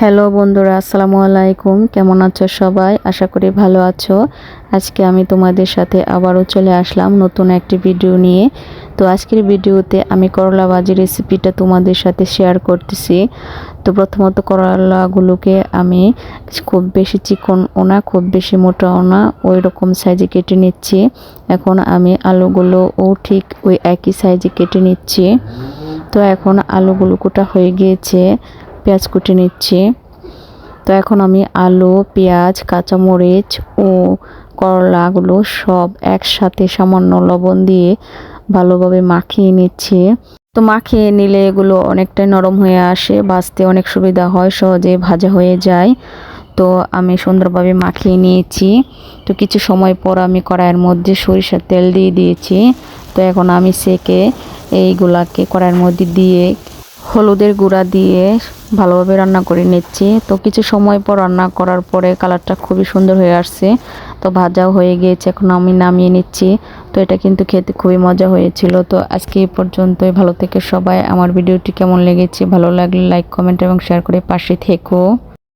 Hello বন্ধুরা, আসসালামু আলাইকুম। কেমন আছো সবাই? আশা করি ভালো আছো। আজকে আমি তোমাদের সাথে আবারও চলে আসলাম নতুন একটি ভিডিও নিয়ে। তো আজকের ভিডিওতে আমি করলা ভাজি রেসিপিটা তোমাদের সাথে শেয়ার করতেছি। তো প্রথমত করলাগুলোকে আমি খুব বেশি চিকন ওনা খুব বেশি মোটা ওনা ওই রকম সাইজে কেটে নিচ্ছি। এখন আমি আলুগুলোও ঠিক ওই একই সাইজে কেটে নিচ্ছি। তো এখন আলুগুলো কোটা হয়ে গিয়েছে। পেঁয়াজ কুটে নিচ্ছি। তো এখন আমি আলু, পেঁয়াজ, কাঁচামরিচ ও করলাগুলো সব একসাথে সামান্য লবণ দিয়ে ভালোভাবে মাখিয়ে নিচ্ছি। তো মাখিয়ে নিলে এগুলো অনেকটাই নরম হয়ে আসে, ভাজতে অনেক সুবিধা হয় সহজে ভাজা হয়ে যায়। তো আমি সুন্দরভাবে মাখিয়ে নিয়েছি। তো কিছু সময় পর আমি কড়াইয়ের মধ্যে সরিষার তেল দিয়ে দিয়েছি। তো এখন আমি সেকে এইগুলাকে কড়াইয়ের মধ্যে দিয়ে হলুদের গুঁড়া দিয়ে ভালোভাবে রান্না করে নিচ্ছি। তো কিছু সময় পর রান্না করার পরে কালারটা খুবই সুন্দর হয়ে আসছে। তো ভাজাও হয়ে গিয়েছে, এখন আমি নামিয়ে নিচ্ছি। তো এটা কিন্তু খেতে খুবই মজা হয়েছিল। তো আজকে এই পর্যন্তই, ভালো থেকে সবাই। আমার ভিডিওটি কেমন লেগেছে, ভালো লাগলে লাইক, কমেন্ট এবং শেয়ার করে পাশে থেকো।